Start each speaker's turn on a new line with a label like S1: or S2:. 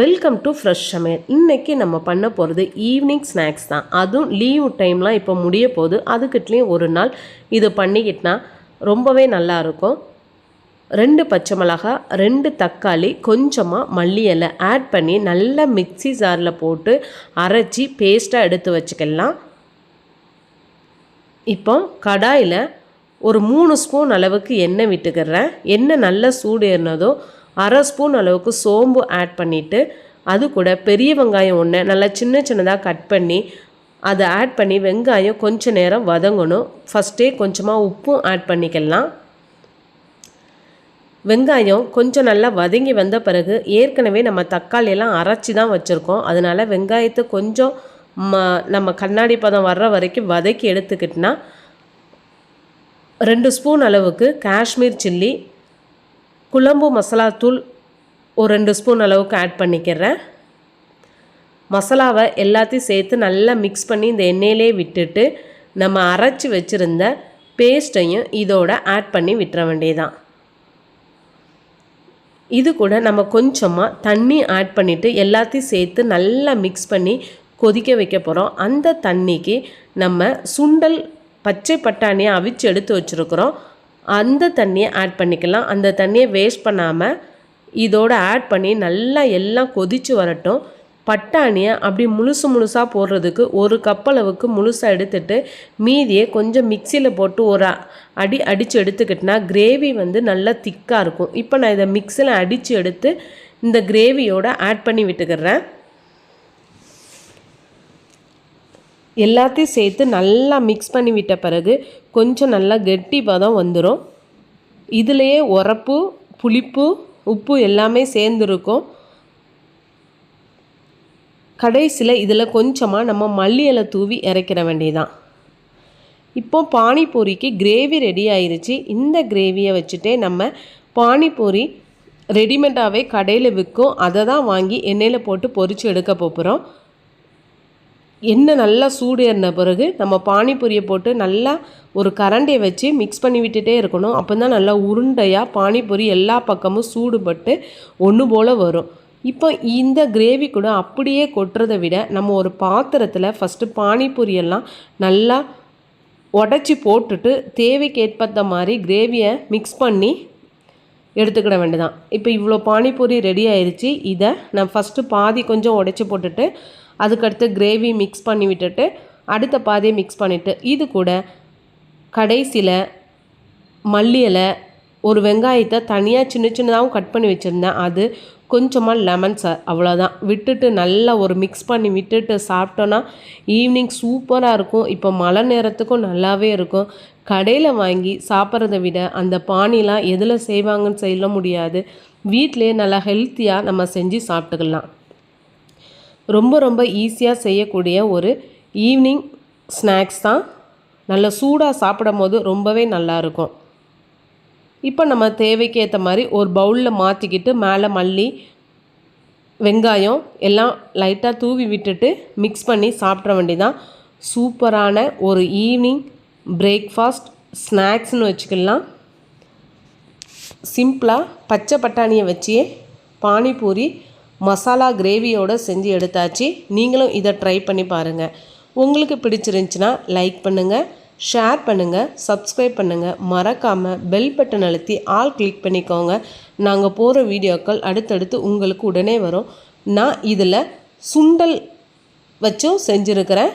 S1: Welcome to fresh சமையல் இன்றைக்கி நம்ம பண்ண போகிறது ஈவினிங் ஸ்நாக்ஸ் தான். அதுவும் லீவு டைம்லாம் இப்போ முடிய போகுது. அதுக்கிட்லேயும் ஒரு நாள் இது பண்ணிக்கிட்டனா ரொம்பவே நல்லா இருக்கும். ரெண்டு பச்சை மிளகாய் ரெண்டு தக்காளி கொஞ்சமாக மல்லி இலை ஆட் பண்ணி நல்லா மிக்ஸி ஜாரில் போட்டு அரைச்சி பேஸ்ட்டாக எடுத்து வச்சுக்கலாம். இப்போ கடாயில் ஒரு மூணு ஸ்பூன் அளவுக்கு எண்ணெய் விட்டுக்கிறேன். எண்ணெய் நல்லா சூடு ஏறினதோ அரை ஸ்பூன் அளவுக்கு சோம்பு ஆட் பண்ணிவிட்டு அது கூட பெரிய வெங்காயம் ஒன்று நல்லா சின்ன சின்னதாக கட் பண்ணி அதை ஆட் பண்ணி வெங்காயம் கொஞ்சம் நேரம் வதங்கணும். ஃபஸ்ட்டே கொஞ்சமாக உப்பும் ஆட் பண்ணிக்கலாம். வெங்காயம் கொஞ்சம் நல்லா வதங்கி வந்த பிறகு ஏற்கனவே நம்ம தக்காளியெல்லாம் அரைச்சி தான் வச்சுருக்கோம். அதனால் வெங்காயத்தை கொஞ்சம் ம நம்ம கண்ணாடி பதம் வர்ற வரைக்கும் வதக்கி எடுத்துக்கிட்டோன்னா ரெண்டு ஸ்பூன் அளவுக்கு காஷ்மீர் சில்லி குழம்பு மசாலாத்தூள் ஒரு ரெண்டு ஸ்பூன் அளவுக்கு ஆட் பண்ணிக்கிறேன். மசாலாவை எல்லாத்தையும் சேர்த்து நல்லா மிக்ஸ் பண்ணி இந்த எண்ணெயிலே விட்டுட்டு நம்ம அரைச்சி வச்சுருந்த பேஸ்ட்டையும் இதோட ஆட் பண்ணி விட்டுற வேண்டியதான் இது கூட நம்ம கொஞ்சமாக தண்ணி ஆட் பண்ணிவிட்டு எல்லாத்தையும் சேர்த்து நல்லா மிக்ஸ் பண்ணி கொதிக்க வைக்க போகிறோம் அந்த தண்ணிக்கு நம்ம சுண்டல் பச்சை பட்டாணியை அவிச்சு எடுத்து வச்சுருக்குறோம். அந்த தண்ணியை ஆட் பண்ணிக்கலாம். அந்த தண்ணியை வேஸ்ட் பண்ணாமல் இதோட ஆட் பண்ணி நல்லா எல்லாம் கொதித்து வரட்டும். பட்டாணியை அப்படி முழுசு முழுசாக போடுறதுக்கு ஒரு கப் அளவுக்கு முழுசாக எடுத்துட்டு மீதியை கொஞ்சம் மிக்சியில் போட்டு ஒரு அடி அடித்து எடுத்துக்கிட்டினா கிரேவி வந்து நல்லா திக்காக இருக்கும். இப்போ நான் இதை மிக்சியில் அடித்து எடுத்து இந்த கிரேவியோடு ஆட் பண்ணி விட்டுக்கிறேன். எல்லாத்தையும் சேர்த்து நல்லா மிக்ஸ் பண்ணி விட்ட பிறகு கொஞ்சம் நல்லா கெட்டி பதம் வந்துடும் இதுலேயே உரப்பு புளிப்பு உப்பு எல்லாமே சேர்ந்துருக்கும். கடைசியில் இதில் கொஞ்சமாக நம்ம மல்லி இலை தூவி இறக்கிற வேண்டியதான் இப்போ பானிபூரிக்கு கிரேவி ரெடி ஆயிருச்சு. இந்த கிரேவியை வச்சுட்டே நம்ம பானிபூரி ரெடிமேடாகவே கடையில் விற்கும். அதை தான் வாங்கி எண்ணெயில் போட்டு பொரித்து எடுக்க போகிறோம் எண்ணெய் நல்லா சூடு ஏறின பிறகு நம்ம பானிபூரியை போட்டு நல்லா ஒரு கரண்டியை வச்சு மிக்ஸ் பண்ணி விட்டுட்டே இருக்கணும். அப்போ தான் நல்லா உருண்டையாக பானிபூரி எல்லா பக்கமும் சூடுபட்டு ஒன்று போல் வரும். இப்போ இந்த கிரேவி கூட அப்படியே கொட்டுறதை விட நம்ம ஒரு பாத்திரத்தில் ஃபஸ்ட்டு பானிபூரியெல்லாம் நல்லா உடச்சி போட்டுட்டு தேவைக்கேற்பத்த மாதிரி கிரேவியை மிக்ஸ் பண்ணி எடுத்துக்கிட வேண்டியதான் இப்போ இவ்வளோ பானிபூரி ரெடி ஆயிடுச்சு இதை நான் ஃபஸ்ட்டு பாதி கொஞ்சம் உடச்சி போட்டுட்டு அதுக்கடுத்து கிரேவி மிக்ஸ் பண்ணி விட்டுட்டு அடுத்த பாதியை மிக்ஸ் பண்ணிவிட்டு இது கூட கடைசியில் மல்லி இலை ஒரு வெங்காயத்தை தனியாக சின்ன சின்னதாகவும் கட் பண்ணி வச்சுருந்தேன். அது கொஞ்சமாக லெமன் சார் அவ்வளோதான் விட்டுட்டு நல்லா ஒரு மிக்ஸ் பண்ணி விட்டுட்டு சாப்பிட்டோன்னா ஈவினிங் சூப்பராக இருக்கும். இப்போ மழை நேரத்துக்கும் நல்லாவே இருக்கும். கடையில் வாங்கி சாப்பிட்றத விட அந்த பானிலாம் எதில் செய்வாங்கன்னு சொல்ல முடியாது. வீட்டிலே நல்லா ஹெல்த்தியாக நம்ம செஞ்சு சாப்பிட்டுக்கலாம். ரொம்ப ரொம்ப ஈஸியாக செய்யக்கூடிய ஒரு ஈவினிங் ஸ்நாக்ஸ் தான். நல்ல சூடாக சாப்பிடும் போது ரொம்பவே நல்லாயிருக்கும் இப்போ நம்ம தேவைக்கு ஏற்ற மாதிரி ஒரு பவுலில் மாற்றிக்கிட்டு மேலே மல்லி வெங்காயம் எல்லாம் லைட்டாக தூவி விட்டுட்டு மிக்ஸ் பண்ணி சாப்பிட்ற வேண்டிதான் சூப்பரான ஒரு ஈவினிங் பிரேக்ஃபாஸ்ட் ஸ்நாக்ஸ்னு வச்சுக்கலாம். சிம்பிளாக பச்சை பட்டாணியை வச்சே பானிபூரி மசாலா கிரேவியோடு செஞ்சு எடுத்தாச்சு. நீங்களும் இதை ட்ரை பண்ணி பாருங்கள் உங்களுக்கு பிடிச்சிருந்துச்சின்னா லைக் பண்ணுங்கள் ஷேர் பண்ணுங்கள் சப்ஸ்கிரைப் பண்ணுங்கள் மறக்காமல் பெல் பட்டன் அழுத்தி ஆல் கிளிக் பண்ணிக்கோங்க. நாங்கள் போகிற வீடியோக்கள் அடுத்தடுத்து உங்களுக்கு உடனே வரும். நான் இதில் சுண்டல் வச்சும் செஞ்சுருக்கிறேன்.